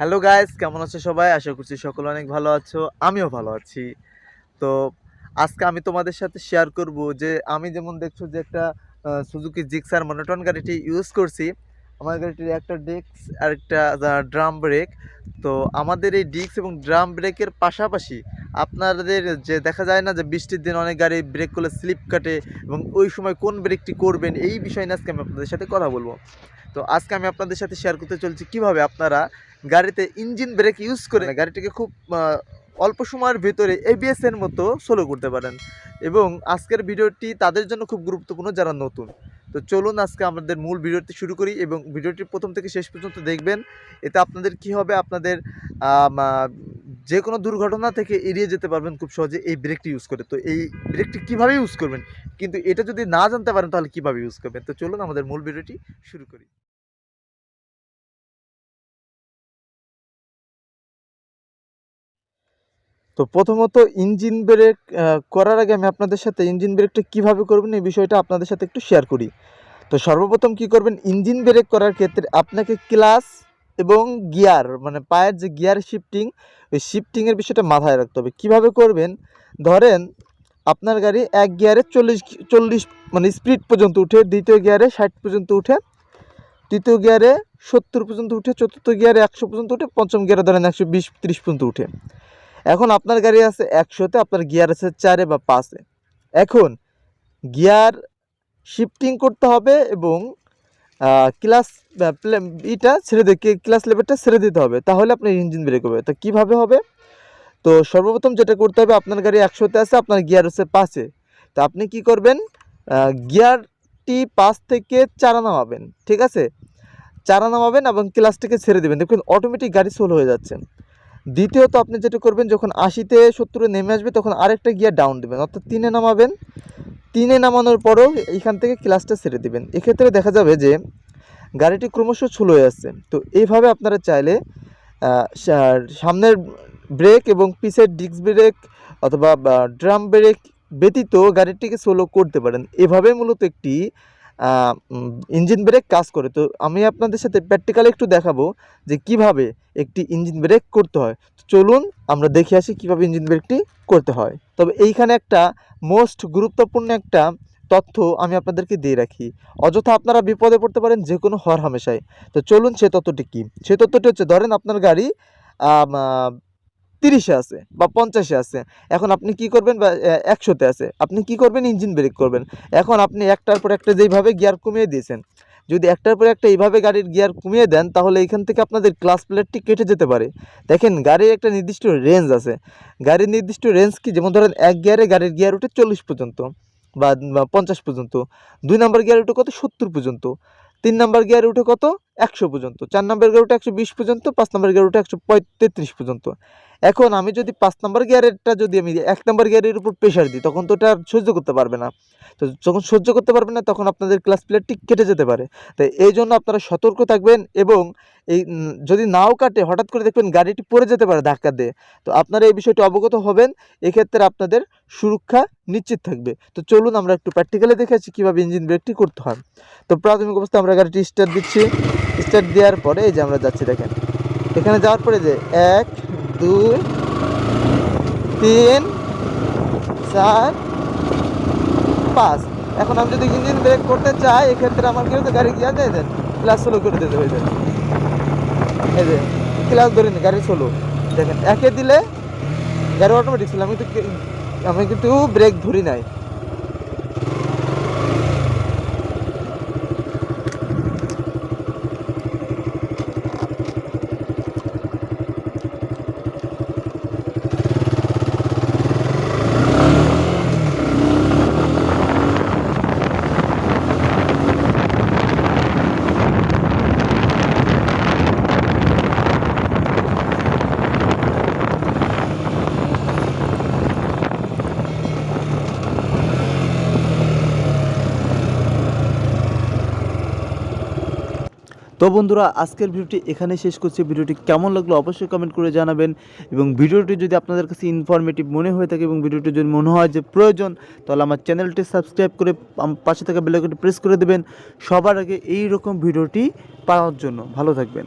Hello guys কেমন আছো সবাই? আশা করছি সকলে অনেক ভালো আছো। আমিও ভালো আছি। তো আজকে আমি তোমাদের সাথে শেয়ার করব যে, আমি যেমন দেখছ যে একটা সুজুকি জিক্সার মনোটন গাড়িটি ইউজ করছি। আমার গাড়িটির একটা ডিস্ক আর একটা ড্রাম ব্রেক তো আমাদের এই ডিস্ক এবং ড্রাম ব্রেকের পাশাপাশি আপনাদের যে, দেখা যায় না যে, বৃষ্টির দিন অনেক গাড়ি ব্রেক করলে স্লিপ কাটে এবং ওই সময় কোন ব্রেকটি করবেন, এই বিষয় নিয়ে আজকে আমি আপনাদের সাথে কথা বলব। তো আজকে আমি আপনাদের সাথে শেয়ার করতে চলছি কীভাবে আপনারা গাড়িতে ইঞ্জিন ব্রেক ইউজ করে গাড়িটিকে খুব অল্প সময়ের ভিতরে এবিএস এর মতো সোলো করতে পারেন। এবং আজকের ভিডিওটি তাদের জন্য খুব গুরুত্বপূর্ণ যারা নতুন। তো চলুন আজকে আমাদের মূল ভিডিওটি শুরু করি এবং ভিডিওটি প্রথম থেকে শেষ পর্যন্ত দেখবেন। এতে আপনাদের কি হবে? আপনাদের যে কোনো দুর্ঘটনা থেকে এড়িয়ে যেতে পারবেন খুব সহজে এই ব্রেকটি ইউজ করে। তো এই ব্রেকটি কীভাবে ইউজ করবেন? কিন্তু এটা যদি না জানতে পারেন তাহলে কীভাবে ইউজ করবেন? তো চলুন আমাদের মূল ভিডিওটি শুরু করি। তো প্রথমত ইঞ্জিন ব্রেক করার আগে আমি আপনাদের সাথে ইঞ্জিন ব্রেকটা কীভাবে করবেন এই বিষয়টা আপনাদের সাথে একটু শেয়ার করি। তো সর্বপ্রথম কি করবেন, ইঞ্জিন ব্রেক করার ক্ষেত্রে আপনাকে ক্লাস এবং গিয়ার মানে পায়ের যে গিয়ার শিফটিং, ওই শিফটিংয়ের বিষয়টা মাথায় রাখতে হবে। কীভাবে করবেন, ধরেন আপনার গাড়ি এক গিয়ারে চল্লিশ চল্লিশ মানে স্পিড পর্যন্ত উঠে, দ্বিতীয় গিয়ারে ষাট পর্যন্ত উঠে, তৃতীয় গিয়ারে সত্তর পর্যন্ত উঠে, চতুর্থ গিয়ারে একশো পর্যন্ত উঠে, পঞ্চম গিয়ারে ধরেন একশো বিশ, তিরিশ পর্যন্ত উঠে। এখন আপনার গাড়ি আছে একশোতে আপনার গিয়ার আছে চারে বা পাঁচে। এখন গিয়ার শিফটিং করতে হবে এবং ক্লাস ইটা ছেড়ে দিয়ে ক্লাস লেভেলটা ছেড়ে দিতে হবে। তাহলে আপনার ইঞ্জিন ব্রেক হবে। তো কীভাবে হবে? তো সর্বপ্রথম যেটা করতে হবে, আপনার গাড়ি একশোতে আছে, আপনার গিয়ার আছে পাঁচে। তো আপনি কি করবেন? গিয়ারটি পাঁচ থেকে চারা নামাবেন, ঠিক আছে? চারা নামাবেন এবং ক্লাসটিকে ছেড়ে দেবেন। দেখুন অটোমেটিক গাড়ি সোল হয়ে যাচ্ছে। দ্বিতীয়ত আপনি যেটা করবেন, যখন আশিতে সত্তরে নেমে আসবে, তখন আরেকটা গিয়ার ডাউন দেবেন। অর্থাৎ তিনে নামাবেন। তিনে নামানোর পরও এইখান থেকে ক্লাসটা ছেড়ে দেবেন। এক্ষেত্রে দেখা যাবে যে গাড়িটি ক্রমশ স্লো হয়ে আসছে। তো এইভাবে আপনারা চাইলে সামনের ব্রেক এবং পিছের ডিস্ক ব্রেক অথবা ড্রাম ব্রেক ব্যতীত গাড়িটিকে সোলো করতে পারেন। এভাবে মূলত একটি ইঞ্জিন ব্রেক কাজ করে। তো আমি আপনাদের সাথে প্র্যাকটিক্যালি একটু দেখাবো যে কীভাবে একটি ইঞ্জিন ব্রেক করতে হয়। চলুন আমরা দেখে আসি কীভাবে ইঞ্জিন ব্রেকটি করতে হয়। তবে এইখানে একটা মোস্ট গুরুত্বপূর্ণ একটা তথ্য আমি আপনাদেরকে দিয়ে রাখি। অযথা আপনারা বিপদে পড়তে পারেন যে কোনো হর হামেশায় তো চলুন সে তথ্যটি কী? সে তথ্যটি হচ্ছে, ধরেন আপনার গাড়ি তিরিশে আছে বা পঞ্চাশে আছে। এখন আপনি কি করবেন বা একশোতে আছে। আপনি কি করবেন? ইঞ্জিন ব্রেক করবেন। এখন আপনি একটার পর একটা যেইভাবে গিয়ার কমিয়ে দিয়েছেন, যদি একটার পর একটা এইভাবে গাড়ির গিয়ার কমিয়ে দেন, তাহলে এখান থেকে আপনাদের ক্লাস প্লেটটি কেটে যেতে পারে। দেখেন, গাড়ির একটা নির্দিষ্ট রেঞ্জ আছে। গাড়ির নির্দিষ্ট রেঞ্জ কি? যেমন ধরেন, এক গিয়ারে গাড়ির গিয়ার উঠে চল্লিশ পর্যন্ত বা পঞ্চাশ পর্যন্ত। দুই নম্বর গিয়ার উঠে কত? সত্তর পর্যন্ত। তিন নম্বর গিয়ার উঠে কত? একশো পর্যন্ত, চার নম্বর গিয়ার একশো বিশ পর্যন্ত, পাঁচ নম্বর গিয়ার একশো তেত্রিশ পর্যন্ত। এখন আমি যদি পাঁচ নাম্বার গিয়ারেরটা যদি আমি এক নম্বর গিয়ারের উপর প্রেশার দিই, তখন তো ওটা সহ্য করতে পারবে না। তো যখন সহ্য করতে পারবে না, তখন আপনাদের ক্লাস প্লেটটি কেটে যেতে পারে। তাই এই জন্য আপনারা সতর্ক থাকবেন এবং এই যদি নাও কাটে, হঠাৎ করে দেখবেন গাড়িটি পড়ে যেতে পারে ধাক্কা দিয়ে। তো আপনারা এই বিষয়টি অবগত হবেন, এক্ষেত্রে আপনাদের সুরক্ষা নিশ্চিত থাকবে। তো চলুন আমরা একটু প্র্যাকটিক্যালি দেখেছি কীভাবে ইঞ্জিন ব্রেকটি করতে হয়। তো প্রাথমিক অবস্থায় আমরা গাড়িটি স্টার্ট দিচ্ছি। স্টার্ট দেওয়ার পরে এই যে আমরা যাচ্ছি দেখেন। এখানে যাওয়ার পরে যে এক, দুই, তিন, চার, পাঁচ। এখন আমি যদি ইঞ্জিন ব্রেক করতে চাই, এক্ষেত্রে আমার কি হতো গাড়ি গিয়া দেয় দেন ক্লাস স্লো করে দিতে হয়ে যায় এই যে ক্লাস ধরে নি, গাড়ি স্লো দেখেন, একে দিলে গাড়ি অটোমেটিক ছিল। আমি কিন্তু আমি কিন্তু ব্রেক ধরি নাই। তো বন্ধুরা, আজকের ভিডিওটি এখানে শেষ করছি। ভিডিওটি কেমন লাগল অবশ্যই কমেন্ট করে জানাবেন এবং ভিডিওটি যদি আপনাদের কাছে ইনফরমেটিভ মনে হয়ে থাকে এবং ভিডিওটি যদি মনে হয় যে প্রয়োজন, তাহলে আমার চ্যানেলটি সাবস্ক্রাইব করে পাশে থাকা বেলাইকনটি প্রেস করে দেবেন। সবার আগে এই রকম ভিডিওটি পাওয়ার জন্য। ভালো থাকবেন।